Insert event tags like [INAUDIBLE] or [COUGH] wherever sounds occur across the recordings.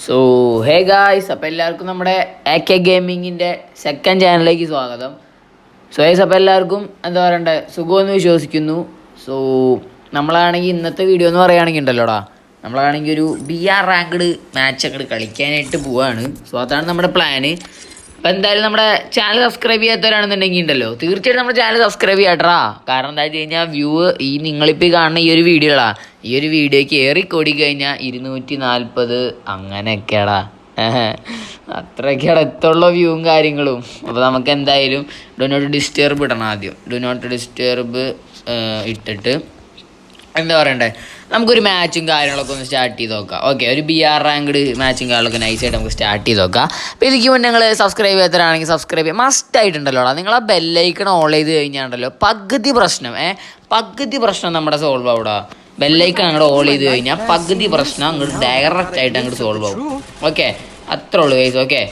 So hey guys അപ്പോൾ എല്ലാവർക്കും നമ്മുടെ എ കെ ഗെയിമിങ്ങിന്റെ സെക്കൻഡ് ചാനലിലേക്ക് സ്വാഗതം. സോ ഏസ് അപ്പോൾ എല്ലാവർക്കും എന്താ പറയണ്ടേ സുഖമെന്ന് വിശ്വസിക്കുന്നു. സോ നമ്മളാണെങ്കിൽ ഇന്നത്തെ വീഡിയോ എന്ന് പറയുകയാണെങ്കിൽ ഉണ്ടല്ലോടാ നമ്മളാണെങ്കിൽ ഒരു ബി ആർ റാങ്ക്ഡ് മാച്ച് അങ്ങോട്ട് കളിക്കാനായിട്ട് പോവാണ്. സോ അതാണ് നമ്മുടെ പ്ലാന് അപ്പോൾ എന്തായാലും നമ്മുടെ ചാനൽ സബ്സ്ക്രൈബ് ചെയ്യാത്തവരാണെന്നുണ്ടെങ്കിൽ ഉണ്ടല്ലോ തീർച്ചയായിട്ടും നമ്മുടെ ചാനൽ സബ്സ്ക്രൈബ് ചെയ്യട്ടാ കാരണം എന്താ വെച്ച് കഴിഞ്ഞാൽ വ്യൂ ഈ നിങ്ങളിപ്പോൾ കാണുന്ന ഈ ഒരു വീഡിയോടാ ഈ ഒരു വീഡിയോയ്ക്ക് ഏറി കൂടി കഴിഞ്ഞാൽ ഇരുന്നൂറ്റി നാൽപ്പത് അങ്ങനെയൊക്കെയാടാ അത്രയ്ക്കാണ് എത്തുള്ള വ്യൂവും കാര്യങ്ങളും. അപ്പോൾ നമുക്ക് എന്തായാലും ഡു നോട്ട് ഡിസ്റ്റർബ് ഇടണം ആദ്യം. ഡു നോട്ട് ഡിസ്റ്റർബ് ഇട്ടിട്ട് എന്താ പറയണ്ടേ? നമുക്കൊരു മാച്ചും കാര്യങ്ങളൊക്കെ ഒന്ന് സ്റ്റാർട്ട് ചെയ്ത് നോക്കാം. ഓക്കെ ഒരു ബി ആർ റാങ്ക്ഡ് മാച്ചും കാര്യങ്ങളൊക്കെ നൈസായിട്ട് നമുക്ക് സ്റ്റാർട്ട് ചെയ്ത് നോക്കാം. അപ്പോൾ ഇതിക്ക് മുന്നേ നിങ്ങൾ സബ്സ്ക്രൈബ് ചെയ്യാത്തവരാണെങ്കിൽ സബ്സ്ക്രൈബ് ചെയ്യാം. മസ്റ്റ് ആയിട്ടുണ്ടല്ലോ നിങ്ങൾ ആ ബെല്ലൈക്കൺ ഓൾ ചെയ്ത് കഴിഞ്ഞാണല്ലോ പകുതി പ്രശ്നം ഏഹ് പകുതി പ്രശ്നം നമ്മുടെ സോൾവ് ആവിടാ. ബെല്ലൈക്കൺ അങ്ങോട്ട് ഓൾ ചെയ്ത് കഴിഞ്ഞാൽ പകുതി പ്രശ്നം അങ്ങോട്ട് ഡയറക്റ്റ് ആയിട്ട് അങ്ങോട്ട് സോൾവ് ആവും. ഓക്കെ അത്രേ ഉള്ളൂ ഗൈസ് ഓക്കെ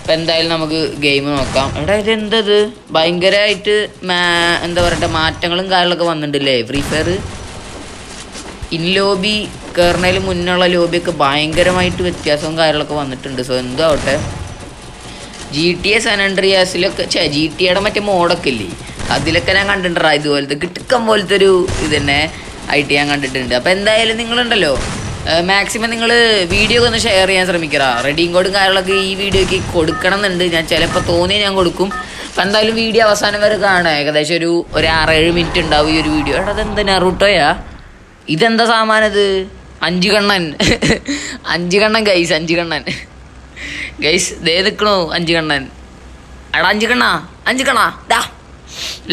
അപ്പം എന്തായാലും നമുക്ക് ഗെയിം നോക്കാം. എടാ ഇത് എന്തത് ഭയങ്കരമായിട്ട് എന്താ പറയട്ടെ മാറ്റങ്ങളും കാര്യങ്ങളൊക്കെ വന്നിട്ടില്ലേ? ഫ്രീ ഫയർ ഇൻ ലോബി കയറുന്നതിന് മുന്നുള്ള ലോബിയൊക്കെ ഭയങ്കരമായിട്ട് വ്യത്യാസവും കാര്യങ്ങളൊക്കെ വന്നിട്ടുണ്ട്. സോ എന്തോ ആവട്ടെ ജി ടി എ സാനൻഡ്രിയാസിലൊക്കെ ചേ ജി ടി എയുടെ മറ്റേ മോഡൊക്കെ ഇല്ലേ? അതിലൊക്കെ ഞാൻ കണ്ടിട്ടുണ്ടാ ഇതുപോലത്തെ കിട്ടുക്കം പോലത്തെ ഒരു ഇത് തന്നെ. ആയിട്ട് ഞാൻ കണ്ടിട്ടുണ്ട്. അപ്പോൾ എന്തായാലും നിങ്ങളുണ്ടല്ലോ. മാക്സിമം നിങ്ങൾ വീഡിയോ ഒന്ന് ഷെയർ ചെയ്യാൻ ശ്രമിക്കുക റെഡിയും കോഡും കാര്യങ്ങളൊക്കെ ഈ വീഡിയോയ്ക്ക് കൊടുക്കണം എന്നുണ്ട് ഞാൻ ചിലപ്പോൾ തോന്നി ഞാൻ കൊടുക്കും. അപ്പം എന്തായാലും വീഡിയോ അവസാനം വരെ കാണാം. ഏകദേശം ഒരു ഒരു ആറേഴ് മിനിറ്റ് ഉണ്ടാവും ഈ ഒരു വീഡിയോ എടാ അതെന്താ നറുട്ടോയാ ഇതെന്താ സാമാനത്? അഞ്ചു കണ്ണൻ. [LAUGHS] അഞ്ചു കണ്ണൻ ഗൈസ് അഞ്ചു കണ്ണൻ. [LAUGHS] ഗൈസ് ദേ നിൽക്കണു അഞ്ചു കണ്ണൻ. എടാ അഞ്ചു കണ്ണാ അഞ്ചു കണ്ണാ. ഡാ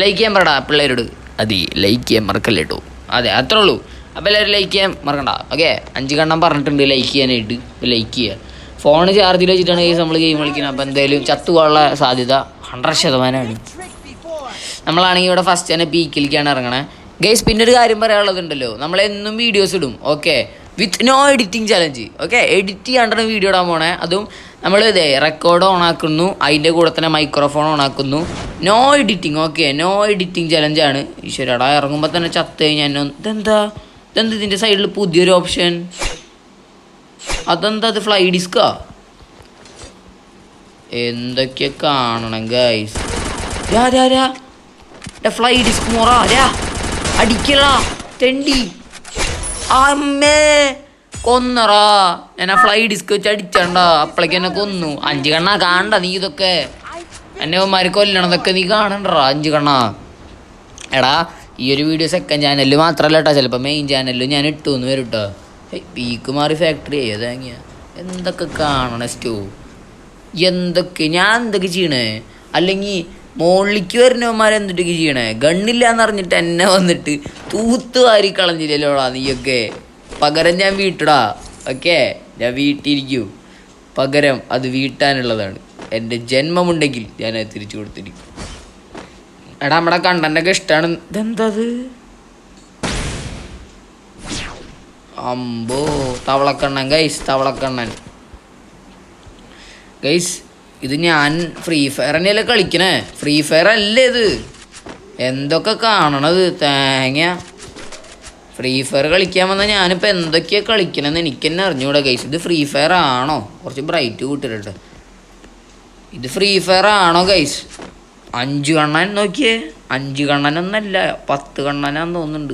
ലൈക്ക് ചെയ്യാൻ പറടാ പിള്ളേരോട്. അതി ലൈക്ക് ചെയ്യാൻ മറക്കല്ലേ കേട്ടോ അതെ അത്രേ ഉള്ളൂ. അപ്പോൾ എല്ലാവരും ലൈക്ക് ചെയ്യാൻ മറക്കണ്ട. ഓക്കെ അഞ്ച് കണ്ണം പറഞ്ഞിട്ടുണ്ട് ലൈക്ക് ചെയ്യാനായിട്ട്. ലൈക്ക് ചെയ്യുക ഫോൺ ചാർജിൽ വെച്ചിട്ടാണ് നമ്മൾ ഗെയിം കളിക്കുന്നത്. അപ്പോൾ എന്തായാലും ചത്തുപോകാനുള്ള സാധ്യത ഹൺഡ്രഡ് ശതമാനമാണ്. നമ്മളാണെങ്കിൽ ഇവിടെ ഫസ്റ്റ് തന്നെ പീക്കിലേക്കാണ് ഇറങ്ങണേ. ഗൈസ് പിന്നെ ഒരു കാര്യം പറയാനുള്ളതുണ്ടല്ലോ നമ്മളെന്നും വീഡിയോസ് ഇടും. Okay with no editing challenge okay edit ചെയ്യാണ്ടാണ് video ഇടാൻ പോണേ. അതും നമ്മൾ ഇതേ റെക്കോർഡ് ഓൺ ആക്കുന്നു അതിന്റെ കൂടെ തന്നെ മൈക്രോഫോൺ ഓൺ ആക്കുന്നു. No editing okay no editing ചലഞ്ചാണ് ഈശ്വരടാ ഇറങ്ങുമ്പോൾ തന്നെ ചത്ത് കഴിഞ്ഞാൽ ഇതെന്താ? ഇതെന്താ ഇതിന്റെ സൈഡിൽ പുതിയൊരു ഓപ്ഷൻ അതെന്താ അത് ഫ്ലൈ ഡിസ്കാ എന്തൊക്കെ കാണണം ഗൈസ് രാ ഫ്ലൈ ഡിസ്ക് മോറ രാ. അടിക്കലാ തെണ്ടി. അമ്മേ. കൊന്നറാ. ഞാൻ ഫ്ലൈ ഡിസ്ക് വെച്ച് അടിച്ചണ്ട. അപ്പളേക്ക് എന്നെ കൊന്നു. അഞ്ച് കണ്ണാ കാണണ്ട നീ ഇതൊക്കെ. എന്നെ മാരി കൊല്ലണതൊക്കെ നീ കാണണ്ടറാ അഞ്ച് കണ്ണാ. എടാ ഈ ഒരു വീഡിയോ സെക്കൻഡ് ചാനലിൽ മാത്രമല്ല കേട്ടോ ചിലപ്പോൾ മെയിൻ ചാനലിൽ ഞാൻ ഇട്ടു എന്ന് വരും കേട്ടോ ഫാക്ടറി ഏതാങ്ങിയ എന്തൊക്കെ കാണണ സ്റ്റോ? എന്തൊക്കെ? ഞാൻ എന്തൊക്കെ ചെയ്യണേ? അല്ലെങ്കിൽ മുകളിലേക്ക് വരുന്നവന്മാർ എന്തൊക്കെ ചെയ്യണേ? ഗണ്ണില്ല എന്നറിഞ്ഞിട്ട് എന്നെ വന്നിട്ട് തൂത്തുവാരി കളഞ്ഞില്ലല്ലോടാ നീയൊക്കെ. പകരം ഞാൻ വീട്ടിടാ. ഓക്കെ ഞാൻ വീട്ടിരിക്കൂ. പകരം അത് വീട്ടാനുള്ളതാണ്. എന്റെ ജന്മമുണ്ടെങ്കിൽ ഞാൻ അത് തിരിച്ചു കൊടുത്തിരിക്കും. എടാ നമ്മുടെ കണ്ടന്റൊക്കെ ഇഷ്ടമാണ് ഇതെന്തത് അമ്പോ തവളക്കണ്ണൻ ഗൈസ് തവളക്കണ്ണൻ. ഗൈസ് ഇത് ഞാൻ ഫ്രീ ഫയർ തന്നെയല്ലേ കളിക്കണേ? ഫ്രീ ഫയർ അല്ലേ ഇത്? എന്തൊക്കെ കാണണത്? തേങ്ങ. ഫ്രീ ഫയർ കളിക്കാൻ വന്നാൽ ഞാനിപ്പോൾ എന്തൊക്കെയാണ് കളിക്കണമെന്ന് എനിക്ക് തന്നെ അറിഞ്ഞുകൂടാ ഗൈസ് ഇത് ഫ്രീ ഫയർ ആണോ? കുറച്ച് ബ്രൈറ്റ് കൂട്ടിട്ട് ഇത് ഫ്രീ ഫയർ ആണോ ഗൈസ് അഞ്ച് കണ്ണൻ നോക്കിയേ. അഞ്ച് കണ്ണനൊന്നല്ല പത്ത് കണ്ണനാന്ന് തോന്നുന്നുണ്ട്.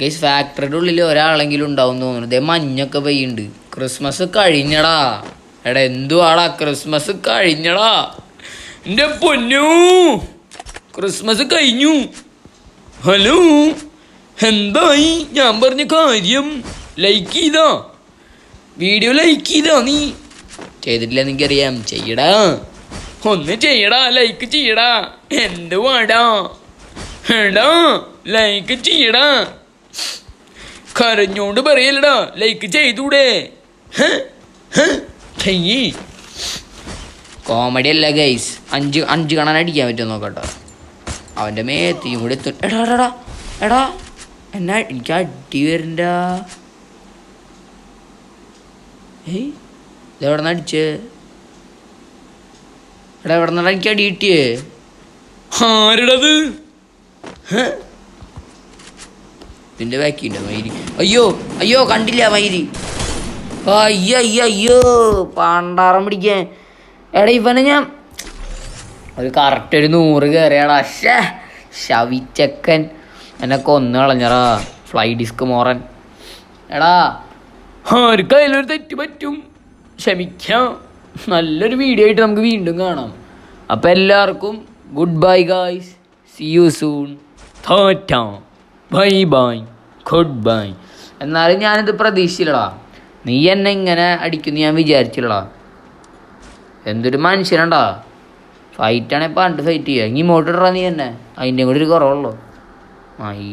ഗൈസ് ഫാക്ടറിയുടെ ഉള്ളിൽ ഒരാളെങ്കിലും ഉണ്ടാവും തോന്നുന്നു. ഇതേ മഞ്ഞൊക്കെ പെയ്യുണ്ട്. ക്രിസ്മസ് കഴിഞ്ഞടാ. എടാ എന്തുവാടാ? ക്രിസ്മസ് കഴിഞ്ഞടാ. എന്റെ പൊന്നു. ക്രിസ്മസ് കഴിഞ്ഞു. ഹലോ എന്തായി? ഞാൻ പറഞ്ഞ കാര്യം ലൈക്ക് ചെയ്താ. വീഡിയോ ലൈക്ക് ചെയ്താ നീ. ചെയ്തിട്ടില്ല എനിക്കറിയാം ചെയ്യടാ. ഒന്ന് ചെയ്യടാ ലൈക്ക് ചെയ്യടാ. എന്ത് വാടാ? എടാ ലൈക്ക് ചെയ്യടാ. കരഞ്ഞോണ്ട് പറയലടാ ലൈക്ക് ചെയ്തൂടെ. കോമഡി അല്ല ഗൈസ് അഞ്ച് അഞ്ച് കാണാൻ അടിക്കാൻ പറ്റുമോ നോക്കട്ടോ. അവന്റെ മേത്തിയും കൂടി എത്തും എടാ എടാ എടാ എന്നാ എനിക്ക് അടി വരണ്ട. ഏയ് ഇതെവിടെ നിന്ന് അടിച്ചേ? എടാ എവിടെ നിന്നാ എനിക്ക് അടി കിട്ടിയേ? ആരുടത്? ഇതിന്റെ ബാക്കിയുണ്ടോ മയിരി? അയ്യോ അയ്യോ കണ്ടില്ല മൈരി അയ്യോ അയ്യോ അയ്യോ പാണ്ടാറം പിടിക്കാൻ. എടാ ഇവനെ ഞാൻ ഒരു കറക്റ്റ് ഒരു നൂറ് കയറിയാടാ ഷേ ശവിച്ചക്കൻ. എന്നെ കൊന്നു കളഞ്ഞറാ ഫ്ലൈ ഡിസ്ക് മോറൻ. എടാ ആർക്കും അതിലൊരു തെറ്റ് പറ്റും? ക്ഷമിക്കാം. നല്ലൊരു വീഡിയോ ആയിട്ട് നമുക്ക് വീണ്ടും കാണാം. അപ്പം എല്ലാവർക്കും goodbye guys see you soon തോറ്റ ബൈ ബൈ ഗുഡ് ബൈ എന്നാലും ഞാനിത് പ്രതീക്ഷിച്ചില്ലടാ. നീ എന്നെ ഇങ്ങനെ അടിക്കുന്നു ഞാൻ വിചാരിച്ചില്ലടാ. എന്തൊരു മനുഷ്യനണ്ടാ. ഫൈറ്റാണെങ്കിൽ പണ്ട് ഫൈറ്റ് ചെയ്യുക ഇനി ഇങ്ങോട്ട് ഇടറാ നീ തന്നെ അതിന്റെ കൂടി ഒരു കുറവുള്ളൂ. ആ ഈ